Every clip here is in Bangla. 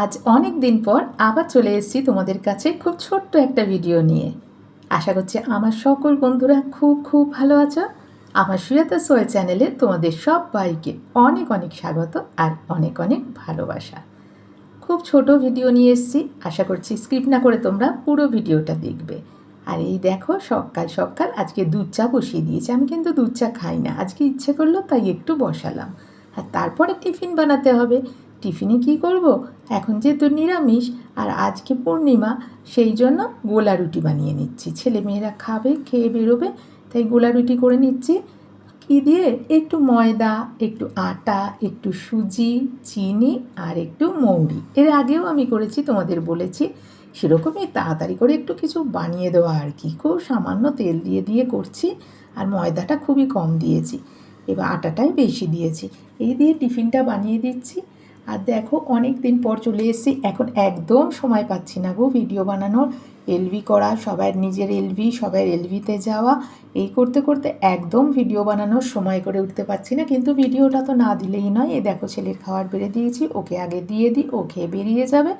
আজ অনেক দিন পর আবার চলে এসেছি তোমাদের কাছে খুব ছোট্ট একটা ভিডিও নিয়ে। আশা করছি আমার সকল বন্ধুরা খুব খুব ভালো আছো। আমার সুয়াতা সোয় চ্যানেলে তোমাদের সবাইকে অনেক অনেক স্বাগত আর অনেক অনেক ভালোবাসা। খুব ছোট ভিডিও নিয়ে এসেছি। আশা করছি স্কিপ না করে তোমরা পুরো ভিডিওটা দেখবে। আর এই দেখো, সকাল সকাল আজকে দুধ চা বসিয়ে দিয়েছি। আমি কিন্তু দুধ চা খাই না। আজকে ইচ্ছে করল তাই একটু বসালাম। আর তারপরে টিফিন বানাতে হবে। টিফিনে কি করব? এখন যেহেতু নিরামিষ আর আজকে পূর্ণিমা, সেই জন্য গোলা রুটি বানিয়ে নিচ্ছি। ছেলে মেয়েরা খাবে, খেয়ে বেরোবে, তাই গোলা রুটি করে নিচ্ছি। কি দিয়ে? একটু ময়দা, একটু আটা, একটু সুজি, চিনি আর একটু মৌরি। এর আগেও আমি করেছি, তোমাদের বলেছি। সেরকমই তাড়াতাড়ি করে একটু কিছু বানিয়ে দেওয়া আর কি। খুব সামান্য তেল দিয়ে দিয়ে করছি আর ময়দাটা খুবই কম দিয়েছি। এবার আটাটাই বেশি দিয়েছি। এই দিয়ে টিফিনটা বানিয়ে দিচ্ছি। আর দেখো অনেক দিন পর চলে এসেছি। এখন একদম সময় পাচ্ছি না গো ভিডিও বানানোর। এলভি করা সবার নিজের এলভি সবার এলভিতে যাওয়া। এই করতে করতে একদম ভিডিও বানানোর সময় করে উঠতে পারছি না। কিন্তু ভিডিওটা তো না দিলেই নয়। এ দেখো, ছেলের খাবার বেড়ে দিয়েছি, ওকে আগে দিয়ে দিই, ও খেয়ে বেরিয়ে যাবে।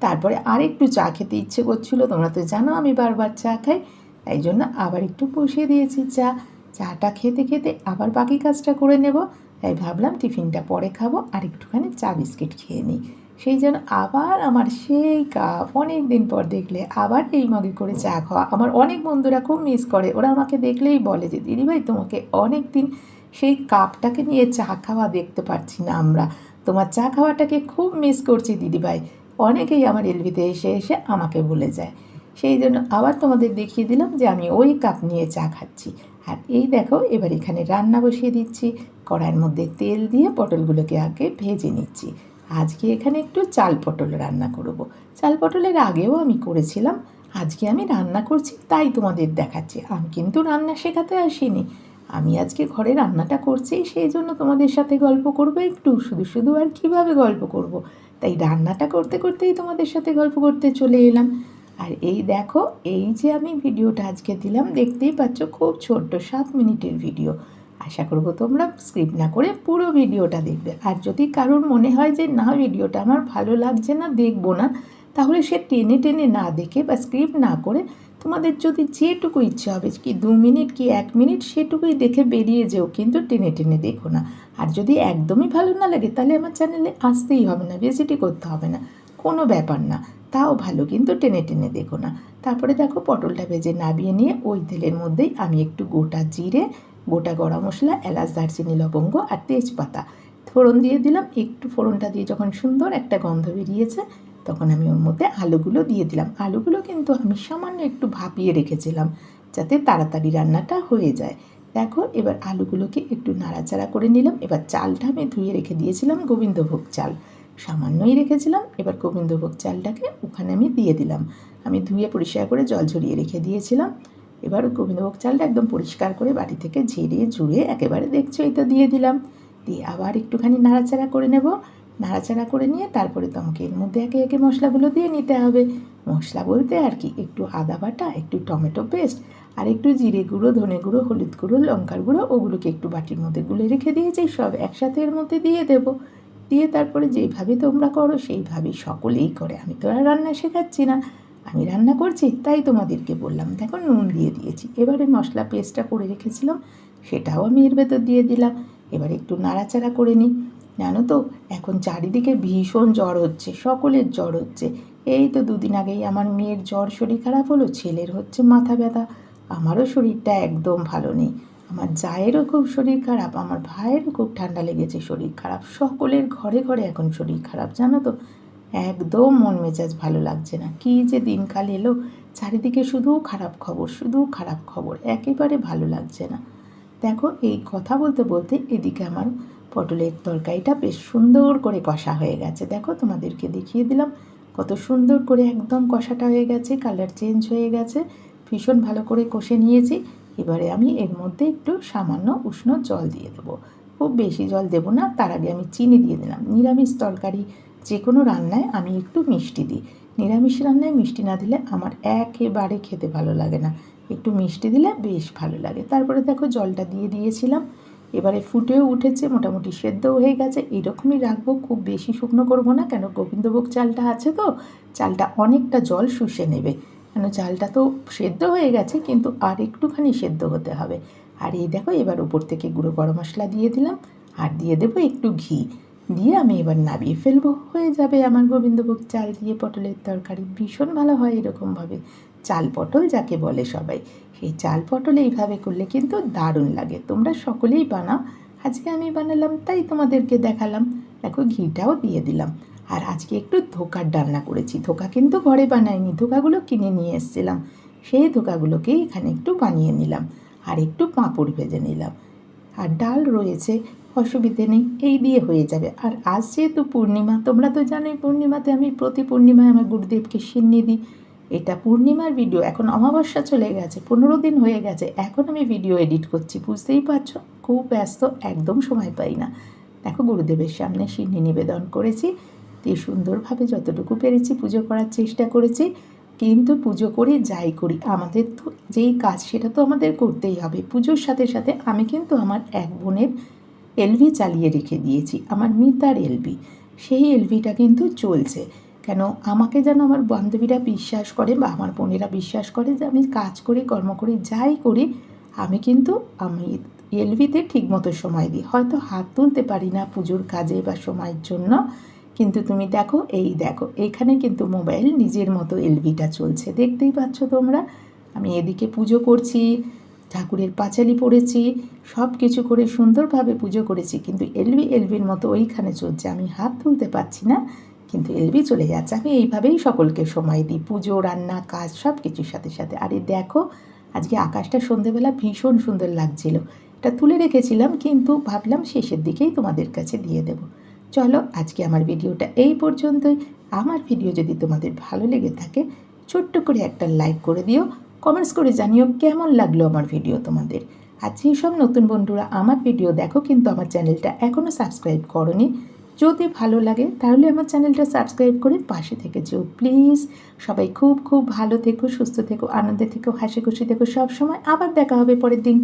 তারপরে আর একটু চা খেতে ইচ্ছে করছিল, তোমরা তো জানো আমি বারবার চা খাই। তাই জন্য আবার একটু বসিয়ে দিয়েছি চা। চাটা খেতে খেতে আবার বাকি কাজটা করে নেব। তাই ভাবলাম টিফিনটা পরে খাব আর একটুখানি চা বিস্কিট খেয়ে নিই। সেই জন্য আবার আমার সেই কাপ অনেক দিন পর দেখলে আবার এই মগে করে চা খাওয়া। আমার অনেক বন্ধুরা খুব মিস করে। ওরা আমাকে দেখলেই বলে যে দিদিভাই তোমাকে অনেক দিন সেই কাপটাকে নিয়ে চা খাওয়া দেখতে পাচ্ছি না আমরা। তোমার চা খাওয়াটাকে খুব মিস করছি দিদিভাই অনেকেই আমার এলবিতে এসে এসে আমাকে বলে যায়। সেই জন্য আবার তোমাদের দেখিয়ে দিলাম যে, আমি ওই কাপ নিয়ে চা খাচ্ছি। আর এই দেখো, এবার এখানে রান্না বসিয়ে দিচ্ছি। কড়াইয়ের মধ্যে তেল দিয়ে পটলগুলোকে আগে ভেজে নিচ্ছি। আজকে এখানে একটু চাল পটল রান্না করব। চাল পটলের আগেও আমি করেছিলাম, আজকে আমি রান্না করছি, তাই তোমাদের দেখাচ্ছি। আমি কিন্তু রান্না শেখাতে আসিনি। আমি আজকে ঘরে রান্নাটা করছি, সেই জন্য তোমাদের সাথে গল্প করব একটু। শুধু শুধু আর কীভাবে গল্প করব। তাই রান্নাটা করতে করতেই তোমাদের সাথে গল্প করতে চলে এলাম। আর এই দেখো, এই যে আমি ভিডিওটা আজকে দিলাম, দেখতেই পাচ্ছ খুব ছোট্ট সাত মিনিটের ভিডিও। আশা করব তোমরা স্ক্রিপ্ট না করে পুরো ভিডিওটা দেখবে। আর যদি কারোর মনে হয় যে, না, ভিডিওটা আমার ভালো লাগছে না, দেখব না, তাহলে সে টেনে টেনে না দেখে বা স্ক্রিপ্ট না করে তোমাদের যদি যেটুকু ইচ্ছে হবে, কি দু মিনিট, কি এক মিনিট, সেটুকুই দেখে বেরিয়ে যেও, কিন্তু টেনে টেনে দেখো না। আর যদি একদমই ভালো না লাগে, তাহলে আমার চ্যানেলে আসতেই হবে না, ভিজিটই করতে হবে না। কোনো ব্যাপার না। তাও ভালো, কিন্তু টেনে টেনে দেখো না। তারপরে দেখো পটলটা ভেজে নাবিয়ে নিয়ে ওই তেলের মধ্যেই আমি একটু গোটা জিরে, গোটা গরম মশলা, এলাচ, দারচিনি, লবঙ্গ আর তেজপাতা। ফোড়ন দিয়ে দিলাম। একটু ফোড়নটা দিয়ে যখন সুন্দর একটা গন্ধ বেরিয়েছে, তখন আমি ওর মধ্যে আলুগুলো দিয়ে দিলাম। আলুগুলো কিন্তু আমি সামান্য একটু ভাপিয়ে রেখেছিলাম, যাতে তাড়াতাড়ি রান্নাটা হয়ে যায়। দেখো, এবার আলুগুলোকে একটু নাড়াচাড়া করে নিলাম। এবার চালটা আমি ধুয়ে রেখে দিয়েছিলাম গোবিন্দভোগ চাল। সামান্যই রেখেছিলাম। এবার গোবিন্দভোগ চালটাকে ওখানে আমি দিয়ে দিলাম। আমি ধুয়ে পরিষ্কার করে জল ঝরিয়ে রেখে দিয়েছিলাম। এবার গোবিন্দভোগ চালটা একদম পরিষ্কার করে বাড়ি থেকে ঝেড়ে ঝুড়ে একেবারে দেখছ এটা দিয়ে দিলাম। দিয়ে আবার একটুখানি নাড়াচাড়া করে নেব। নাড়াচাড়া করে নিয়ে তারপরে তোমাকে এর মধ্যে একে একে মশলাগুলো দিয়ে নিতে হবে। মশলা বলতে আর কি, একটু আদা বাটা, একটু টমেটো পেস্ট আর একটু জিরে গুঁড়ো, ধনে গুঁড়ো, হলুদ গুঁড়ো, লঙ্কার গুঁড়ো, ওগুলোকে একটু বাটির মধ্যে গুলে রেখে দিয়েছি। সব একসাথে এর মধ্যে দিয়ে দেবো। দিয়ে তারপরে যেভাবে তোমরা করো, সেইভাবেই সকলেই করে। আমি তো আর রান্না শেখাচ্ছি না। আমি রান্না করছি, তাই তোমাদেরকে বললাম। দেখো, নুন দিয়ে দিয়েছি। এবারে মশলা পেস্টটা করে রেখেছিলাম, সেটাও আমি এর ভেতর দিয়ে দিলাম। এবার একটু নাড়াচাড়া করে নিই। জানো তো, এখন চারিদিকে ভীষণ জ্বর হচ্ছে, সকলের জ্বর হচ্ছে। এই তো দুদিন আগেই আমার মেয়ের জ্বর শরীর খারাপ হলো, ছেলের হচ্ছে মাথা ব্যথা। আমারও শরীরটা একদম ভালো নেই। আমার জায়েরও খুব শরীর খারাপ, আমার ভাইয়েরও খুব ঠান্ডা লেগেছে শরীর খারাপ, সকলের ঘরে ঘরে এখন শরীর খারাপ, জানো তো? একদম মন মেজাজ ভালো লাগছে না, কী যে দিনকাল এলো, চারিদিকে শুধু খারাপ খবর, শুধু খারাপ খবর, একেবারে ভালো লাগছে না। দেখো, এই কথা বলতে বলতে এদিকে আমার পটলের তরকারিটা বেশ সুন্দর করে কষা হয়ে গেছে। দেখো, তোমাদেরকে দেখিয়ে দিলাম কত সুন্দর করে একদম কষাটা হয়ে গেছে, কালার চেঞ্জ হয়ে গেছে, ভীষণ ভালো করে কষে নিয়েছি। এবারে আমি এর মধ্যে একটু সামান্য উষ্ণ জল দিয়ে দেবো। খুব বেশি জল দেবো না, তার আগে আমি চিনি দিয়ে দিলাম। নিরামিষ তরকারি যে কোনো রান্নায় আমি একটু মিষ্টি দিই। নিরামিষ রান্নায় মিষ্টি না দিলে আমার একেবারে খেতে ভালো লাগে না। একটু মিষ্টি দিলে বেশ ভালো লাগে। তারপরে দেখো জলটা দিয়ে দিয়েছিলাম। এবারে ফুটেও উঠেছে, মোটামুটি সেদ্ধও হয়ে গেছে। এরকমই রাখব, খুব বেশি শুকনো করব না। কেন, গোবিন্দভোগ চালটা আছে তো, চালটা অনেকটা জল শুষে নেবে। কেন চালটা তো সেদ্ধ হয়ে গেছে, কিন্তু আর একটুখানি সেদ্ধ হতে হবে। আর এই দেখো, এবার উপর থেকে গুঁড়ো গরম মশলা দিয়ে দিলাম। আর দিয়ে দেবো একটু ঘি। দিয়ে আমি এবার নাবিয়ে ফেলব। হয়ে যাবে আমার গোবিন্দভোগ চাল দিয়ে পটলের তরকারি। ভীষণ ভালো হয় এরকমভাবে। চাল পটল যাকে বলে সবাই। সেই চাল পটল এইভাবে করলে কিন্তু দারুণ লাগে। তোমরা সকলেই বানাও। আজকে আমি বানালাম, তাই তোমাদেরকে দেখালাম। দেখো, ঘিটাও দিয়ে দিলাম। আর আজকে একটু ধোকার ডালনা করেছি। ধোকা কিন্তু ঘরে বানাইনি, ধোকাগুলো কিনে নিয়ে এসেছিলাম। সেই ধোকাগুলোকে এখানে একটু বানিয়ে নিলাম আর একটু পাঁপড় ভেজে নিলাম। আর ডাল রয়েছে, অসুবিধে নেই, এই দিয়ে হয়ে যাবে। আর আজ যেহেতু পূর্ণিমা, তোমরা তো জানোই পূর্ণিমাতে আমি প্রতি পূর্ণিমায় আমার গুরুদেবকে সিন্নি দিই। এটা পূর্ণিমার ভিডিও, এখন অমাবস্যা চলে গেছে, পনেরো দিন হয়ে গেছে, এখন আমি ভিডিও এডিট করছি। বুঝতেই পারছ, খুব ব্যস্ত, একদম সময় পাই না। দেখো গুরুদেবের সামনে সিন্নি নিবেদন করেছি। দিয়ে সুন্দরভাবে যতটুকু পেরেছি পুজো করার চেষ্টা করেছি, কিন্তু পুজো করি যাই করি। আমাদের তো যেই কাজ সেটা তো আমাদের করতেই হবে। পুজোর সাথে সাথে আমি কিন্তু আমার এক বোনের এলভি চালিয়ে রেখে দিয়েছি, আমার মিতার এলভি সেই এলভিটা কিন্তু চলছে। কেন আমাকে যেন আমার বান্ধবীরা বিশ্বাস করে বা আমার বোনেরা বিশ্বাস করে যে আমি কাজ করি, কর্ম করি, যাই করি, আমি কিন্তু আমি এলভিতে ঠিকমতো সময় দিই। হয়তো হাত তুলতে পারি না পুজোর কাজে বা সময়ের জন্য কিন্তু তুমি দেখো, এই দেখো এখানে কিন্তু মোবাইল নিজের মতো এলভিটা চলছে। দেখতেই পাচ্ছ তোমরা, আমি এদিকে পুজো করছি, ঠাকুরের পাঁচালি পড়েছি সব কিছু করে সুন্দরভাবে পুজো করেছি, কিন্তু এলবি এলবির মতো ওইখানে চলছে। আমি হাত তুলতে পারছি না, কিন্তু এলবি চলে যাচ্ছে। আমি এইভাবেই সকলকে সময় দিই, পুজো, রান্না, কাজ সব কিছুর সাথে সাথে। আরে দেখো, আজকে আকাশটা সন্ধেবেলা ভীষণ সুন্দর লাগছিল। এটা তুলে রেখেছিলাম, কিন্তু ভাবলাম শেষের দিকেই তোমাদের কাছে দিয়ে দেবো। চলো আজকে আমার ভিডিওটা এই পর্যন্তই। আমার ভিডিও যদি তোমাদের ভালো লেগে থাকে, ছোট্ট করে একটা লাইক করে দিও কমেন্টস করে জানিও কেমন লাগল আমার ভিডিও তোমাদের। আর যেসব নতুন বন্ধুরা আমার ভিডিও দেখো কিন্তু আমার চ্যানেলটা এখনও সাবস্ক্রাইব করনি, যদি ভালো লাগে তাহলে আমার চ্যানেলটা সাবস্ক্রাইব করে পাশে থেকে যেও প্লিজ। সবাই খুব খুব ভালো থেকো, সুস্থ থেকো, আনন্দে থেকো, হাসি খুশি থেকো। সব সময় আবার দেখা হবে পরের দিন।